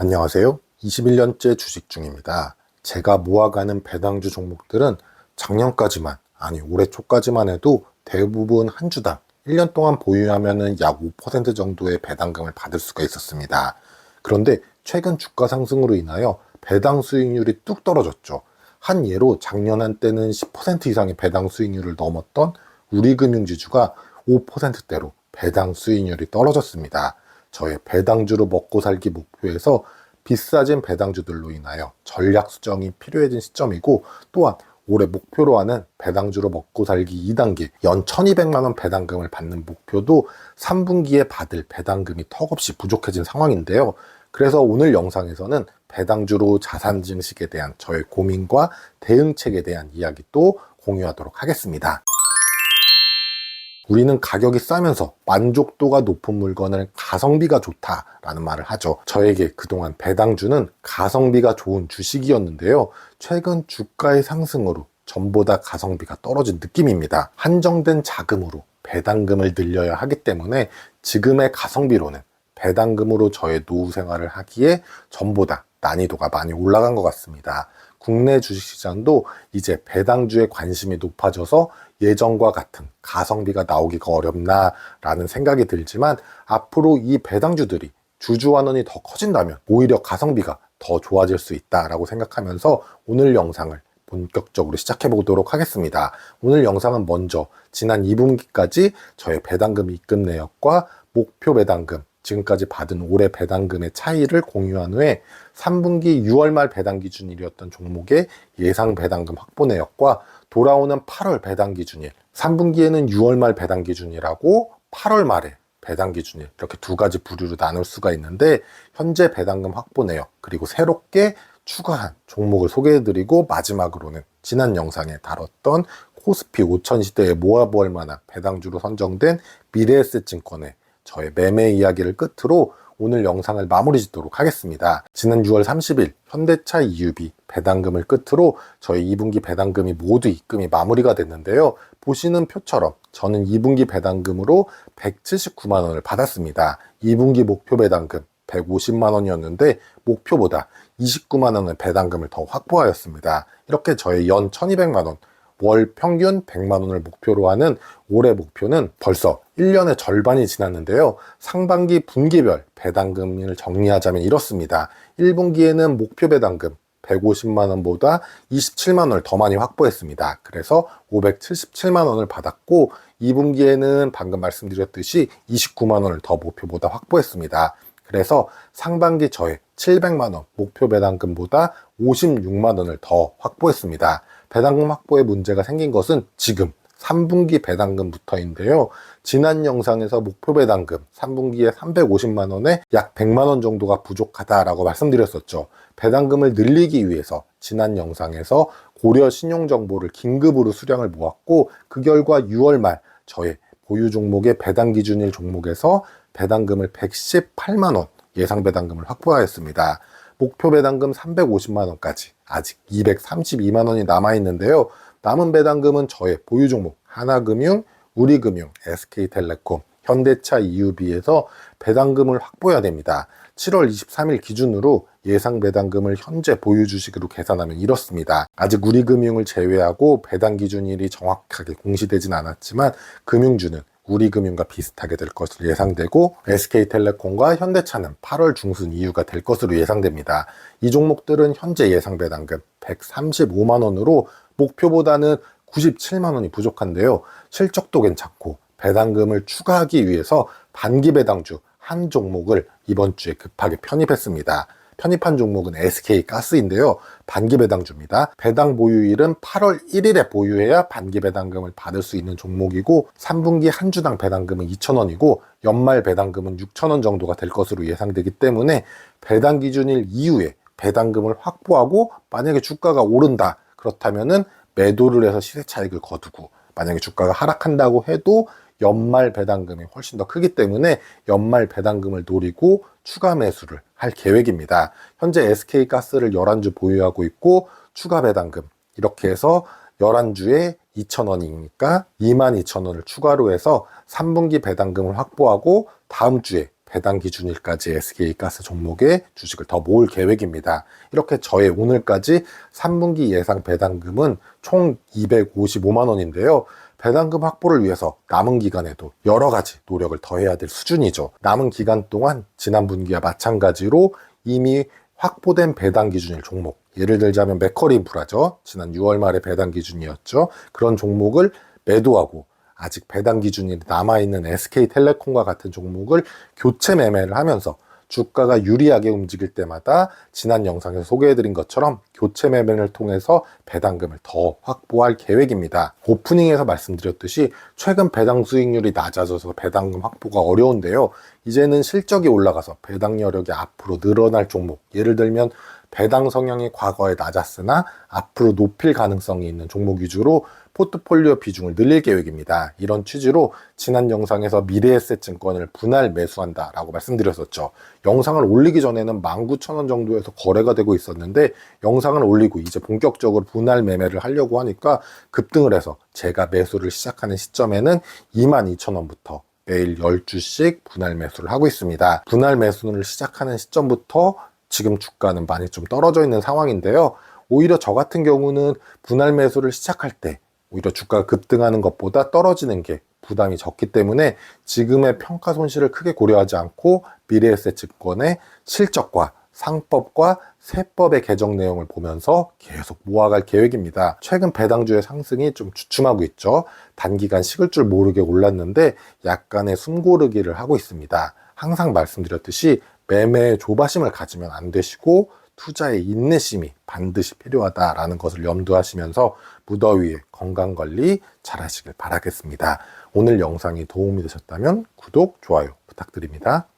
안녕하세요. 21년째 주식 중입니다. 제가 모아가는 배당주 종목들은 작년까지만, 아니 올해 초까지만 해도 대부분 한 주당 1년 동안 보유하면 약5% 정도의 배당금을 받을 수가 있었습니다. 그런데 최근 주가 상승으로 인하여 배당 수익률이 뚝 떨어졌죠. 한 예로 작년 한때는 10% 이상의 배당 수익률을 넘었던 우리금융지주가 5%대로 배당 수익률이 떨어졌습니다. 저의 배당주로 먹고 살기 목표에서 비싸진 배당주들로 인하여 전략 수정이 필요해진 시점이고 또한 올해 목표로 하는 배당주로 먹고 살기 2단계 연 1200만 원 배당금을 받는 목표도 3분기에 받을 배당금이 턱없이 부족해진 상황인데요. 그래서 오늘 영상에서는 배당주로 자산 증식에 대한 저의 고민과 대응책에 대한 이야기 또 공유하도록 하겠습니다. 우리는 가격이 싸면서 만족도가 높은 물건을 가성비가 좋다라는 말을 하죠. 저에게 그동안 배당주는 가성비가 좋은 주식이었는데요. 최근 주가의 상승으로 전보다 가성비가 떨어진 느낌입니다. 한정된 자금으로 배당금을 늘려야 하기 때문에 지금의 가성비로는 배당금으로 저의 노후 생활을 하기에 전보다 난이도가 많이 올라간 것 같습니다. 국내 주식시장도 이제 배당주에 관심이 높아져서 예전과 같은 가성비가 나오기가 어렵나라는 생각이 들지만 앞으로 이 배당주들이 주주환원이 더 커진다면 오히려 가성비가 더 좋아질 수 있다라고 생각하면서 오늘 영상을 본격적으로 시작해 보도록 하겠습니다. 오늘 영상은 먼저 지난 2분기까지 저의 배당금 입금 내역과 목표 배당금 지금까지 받은 올해 배당금의 차이를 공유한 후에 3분기 6월 말 배당 기준일이었던 종목의 예상 배당금 확보 내역과 돌아오는 8월 배당 기준일, 3분기에는 6월 말 배당 기준이라고 8월 말에 배당 기준일 이렇게 두 가지 부류로 나눌 수가 있는데 현재 배당금 확보 내역 그리고 새롭게 추가한 종목을 소개해드리고 마지막으로는 지난 영상에 다뤘던 코스피 5천 시대에 모아볼 만한 배당주로 선정된 미래에셋 증권의 저의 매매 이야기를 끝으로 오늘 영상을 마무리 짓도록 하겠습니다. 지난 6월 30일 현대차 EUB 배당금을 끝으로 저희 2분기 배당금이 모두 입금이 마무리가 됐는데요. 보시는 표처럼 저는 2분기 배당금으로 179만 원을 받았습니다. 2분기 목표 배당금 150만 원이었는데 목표보다 29만 원의 배당금을 더 확보하였습니다. 이렇게 저의 연 1200만 원, 월 평균 100만 원을 목표로 하는 올해 목표는 벌써 1년의 절반이 지났는데요. 상반기 분기별 배당금을 정리하자면 이렇습니다. 1분기에는 목표 배당금 150만 원보다 27만 원을 더 많이 확보했습니다. 그래서 577만 원을 받았고 2분기에는 방금 말씀드렸듯이 29만 원을 더 목표보다 확보했습니다. 그래서 상반기 저의 700만 원 목표 배당금보다 56만 원을 더 확보했습니다. 배당금 확보에 문제가 생긴 것은 지금 3분기 배당금부터인데요. 지난 영상에서 목표 배당금 3분기에 350만 원에 약 100만 원 정도가 부족하다라고 말씀드렸었죠. 배당금을 늘리기 위해서 지난 영상에서 고려 신용 정보를 긴급으로 수량을 모았고 그 결과 6월 말 저의 보유 종목의 배당 기준일 종목에서 배당금을 118만 원 예상 배당금을 확보하였습니다. 목표 배당금 350만 원까지 아직 232만 원이 남아 있는데요. 남은 배당금은 저의 보유 종목 하나금융, 우리금융, SK텔레콤, 현대차 EUB에서 배당금을 확보해야 됩니다. 7월 23일 기준으로 예상 배당금을 현재 보유 주식으로 계산하면 이렇습니다. 아직 우리금융을 제외하고 배당 기준일이 정확하게 공시되진 않았지만 금융주는 우리금융과 비슷하게 될 것으로 예상되고 SK텔레콤과 현대차는 8월 중순 이후가 될 것으로 예상됩니다. 이 종목들은 현재 예상 배당금 135만 원으로 목표보다는 97만 원이 부족한데요. 실적도 괜찮고 배당금을 추가하기 위해서 반기 배당주 한 종목을 이번 주에 급하게 편입했습니다. 편입한 종목은 SK 가스인데요. 반기 배당주입니다. 배당 보유일은 8월 1일에 보유해야 반기 배당금을 받을 수 있는 종목이고 3분기 한 주당 배당금은 2,000원이고 연말 배당금은 6,000원 정도가 될 것으로 예상되기 때문에 배당 기준일 이후에 배당금을 확보하고 만약에 주가가 오른다 그렇다면은 매도를 해서 시세 차익을 거두고 만약에 주가가 하락한다고 해도 연말 배당금이 훨씬 더 크기 때문에 연말 배당금을 노리고 추가 매수를 할 계획입니다. 현재 SK가스를 11주 보유하고 있고 추가 배당금 이렇게 해서 11주에 2,000원이니까 22,000원을 추가로 해서 3분기 배당금을 확보하고 다음 주에 배당 기준일까지 SK가스 종목에 주식을 더 모을 계획입니다. 이렇게 저의 오늘까지 3분기 예상 배당금은 총 255만 원인데요. 배당금 확보를 위해서 남은 기간에도 여러 가지 노력을 더해야 될 수준이죠. 남은 기간 동안 지난 분기와 마찬가지로 이미 확보된 배당 기준일 종목, 예를 들자면 맥커리 인프라죠. 지난 6월 말에 배당 기준이었죠. 그런 종목을 매도하고 아직 배당 기준이 남아있는 SK텔레콤과 같은 종목을 교체 매매를 하면서 주가가 유리하게 움직일 때마다 지난 영상에서 소개해드린 것처럼 교체 매매를 통해서 배당금을 더 확보할 계획입니다. 오프닝에서 말씀드렸듯이 최근 배당 수익률이 낮아져서 배당금 확보가 어려운데요. 이제는 실적이 올라가서 배당 여력이 앞으로 늘어날 종목, 예를 들면 배당 성향이 과거에 낮았으나 앞으로 높일 가능성이 있는 종목 위주로 포트폴리오 비중을 늘릴 계획입니다. 이런 취지로 지난 영상에서 미래에셋 증권을 분할 매수한다라고 말씀드렸었죠. 영상을 올리기 전에는 19,000원 정도에서 거래가 되고 있었는데 영상을 올리고 이제 본격적으로 분할 매매를 하려고 하니까 급등을 해서 제가 매수를 시작하는 시점에는 22,000원부터 매일 10주씩 분할 매수를 하고 있습니다. 분할 매수를 시작하는 시점부터 지금 주가는 많이 좀 떨어져 있는 상황인데요. 오히려 저 같은 경우는 분할 매수를 시작할 때 오히려 주가가 급등하는 것보다 떨어지는 게 부담이 적기 때문에 지금의 평가 손실을 크게 고려하지 않고 미래에셋 증권의 실적과 상법과 세법의 개정 내용을 보면서 계속 모아갈 계획입니다. 최근 배당주의 상승이 좀 주춤하고 있죠. 단기간 식을 줄 모르게 올랐는데 약간의 숨고르기를 하고 있습니다. 항상 말씀드렸듯이 매매에 조바심을 가지면 안 되시고 투자에 인내심이 반드시 필요하다라는 것을 염두하시면서 무더위에 건강 관리 잘 하시길 바라겠습니다. 오늘 영상이 도움이 되셨다면 구독, 좋아요 부탁드립니다.